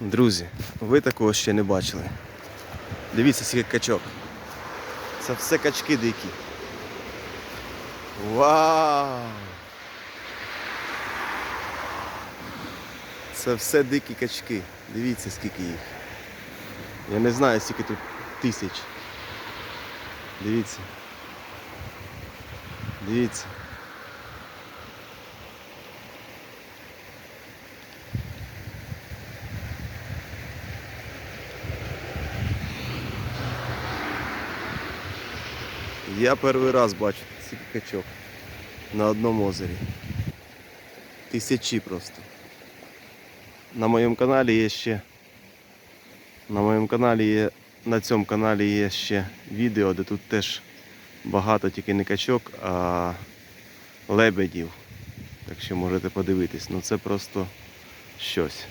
Друзі, ви такого ще не бачили. Дивіться, скільки качок. Це все качки дикі. Вау! Це все дикі качки. Дивіться, скільки їх. Я не знаю, скільки тут тисяч. Дивіться. Дивіться. Я перший раз бачу скільки качок на одному озері. Тисячі просто. На моєму каналі є ще. На моєму каналі є. На цьому каналі є ще відео, де тут теж багато тільки не качок, а лебедів. Так що можете подивитись. Ну це просто щось.